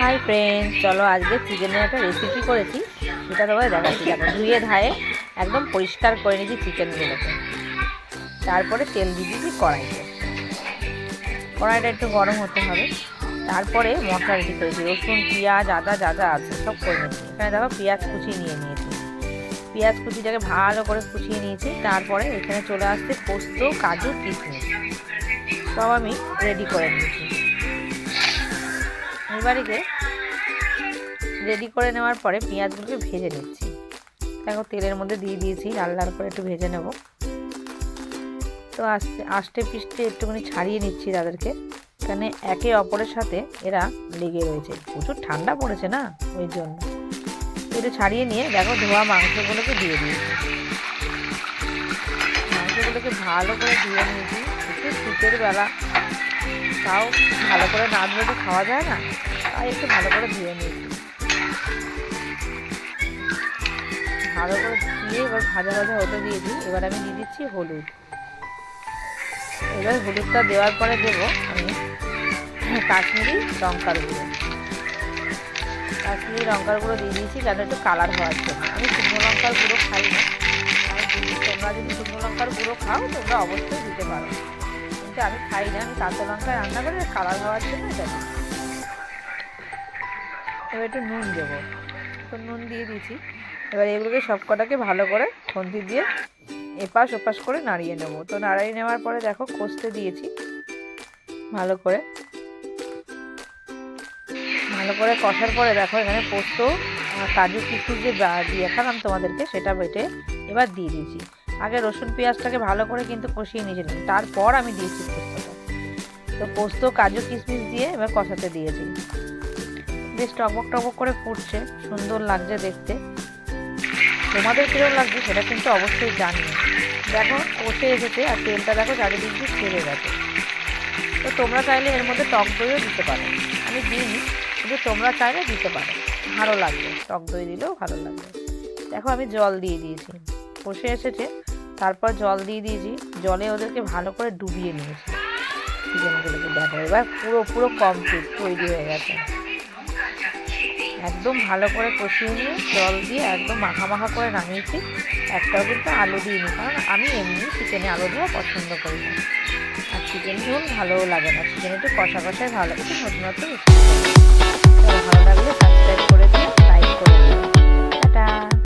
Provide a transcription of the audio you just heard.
Hi friends চলো আজকে চিকেনের একটা রেসিপি করেছি। সেটা তোমাদের দেখাচ্ছি। দেখো, ধুয়ে ধায়ে একদম পরিষ্কার করে নিয়েছি চিকেনগুলোকে তারপরে তেল দিয়ে দিয়েছি কড়াইতে। কড়াইটা একটু গরম হতে হবে। তারপরে মশলা রেডি করেছি রসুন, পেঁয়াজ, আদা যা আছে সব করে নিয়েছি। এখানে দেখো পেঁয়াজ কুচি নিয়ে নিয়েছি। পেঁয়াজ কুচিটাকে ভালো করে কুচিয়ে নিয়েছি। তারপরে এখানে চলে আসছে পোস্ত, কাজু কিশমিশ সব আমি রেডি করে নিয়েছি। এবারে রেডি করে নেওয়ার পরে পেঁয়াজগুলোকে ভেজে নিচ্ছি। দেখো তেলের মধ্যে দিয়ে দিয়েছি, লাল লাল করে একটু ভেজে নেব। তো আস্তে, আষ্টে পিষ্টে একটুখানি ছাড়িয়ে নিচ্ছি তাদেরকে। এখানে একে অপরের সাথে এরা লেগে রয়েছে। প্রচুর ঠান্ডা পড়েছে না ওই জন্য। একটু ছাড়িয়ে নিয়ে দেখো ধোয়া মাংসগুলোকে দিয়ে দিয়েছি। মাংসগুলোকে ভালো করে ধুয়ে নিয়েছি। একটু শীতের বেলা তাও ভালো করে না ধুয়ে তো খাওয়া যায় না, তাই একটু ভালো করে ধুয়ে নিয়েছি ভালো করে ধুয়ে এবার ভাজা ভাজা হতে দিয়েছি এবার আমি দিয়ে দিচ্ছি হলুদ। এবার হলুদটা দেওয়ার পরে দেবো আমি কাশ্মীরি লঙ্কার গুঁড়ো। কাশ্মীরি লঙ্কার গুঁড়ো দিয়ে দিয়েছি যেন একটু কালার হওয়ার জন্য। আমি শুকনো লঙ্কার গুঁড়ো খাই না তোমরা যদি শুকনো লঙ্কার গুঁড়ো খাও, তোমরা অবশ্যই দিতে পারো। কিন্তু আমি খাই না, আমি কাঁচা লঙ্কা রান্না করে কালার হওয়ার জন্য এটা এবার একটু নুন দেবো। তো নুন দিয়ে দিয়েছি। এবার এগুলোকে সব কটাকে ভালো করে খন্তি দিয়ে এপাশ ওপাশ করে নাড়িয়ে নেব। তো নাড়িয়ে নেওয়ার পরে দেখো, কষতে দিয়েছি ভালো করে। ভালো করে কষার পরে দেখো, এখানে পোস্ত কাজু কিশমিশ যে বা- দেখালাম তোমাদেরকে, সেটা বেটে এবার দিয়ে দিয়েছি। আগে রসুন পেঁয়াজটাকে ভালো করে কিন্তু কষিয়ে নিয়েছিলাম তারপর আমি দিয়েছি পোস্তটা তো পোস্ত, কাজু, কিশমিশ দিয়ে এবার কষাতে দিয়েছি। বেশ টকবক টবক করে ফুটছে, সুন্দর লাগছে দেখতে। তোমাদের কীরকম লাগছে সেটা কিন্তু অবশ্যই জানিও দেখো, কষে এসেছে আর তেলটা দেখো চারিদিক দিয়ে ছেড়ে গেছে। তো তোমরা চাইলে এর মধ্যে টক দইও দিতে পারো। আমি দিইনি, কিন্তু তোমরা চাইলে দিতে পারো। ভালো লাগবে, টক দই দিলেও ভালো লাগবে। দেখো আমি জল দিয়ে দিয়েছি। কষে এসেছে তারপর জল দিয়ে দিয়েছি। জলে ওদেরকে ভালো করে ডুবিয়ে নিয়েছি। চিকেনগুলোকে দেখো, এবার পুরো পুরো কমপ্লিট তৈরি হয়ে গেছে। একদম ভালো করে কষিয়ে নিয়ে জল দিয়ে একদম মাখা মাখা করে নামিয়েছি। একটাও কিন্তু আলু দিইনি, কারণ আমি এমনি চিকেনে আলু দেওয়া পছন্দ করি না। আর চিকেন ঝোল ভালোও লাগে না। চিকেন একটু কষা কষায় ভালো। একটু নতুন নতুন।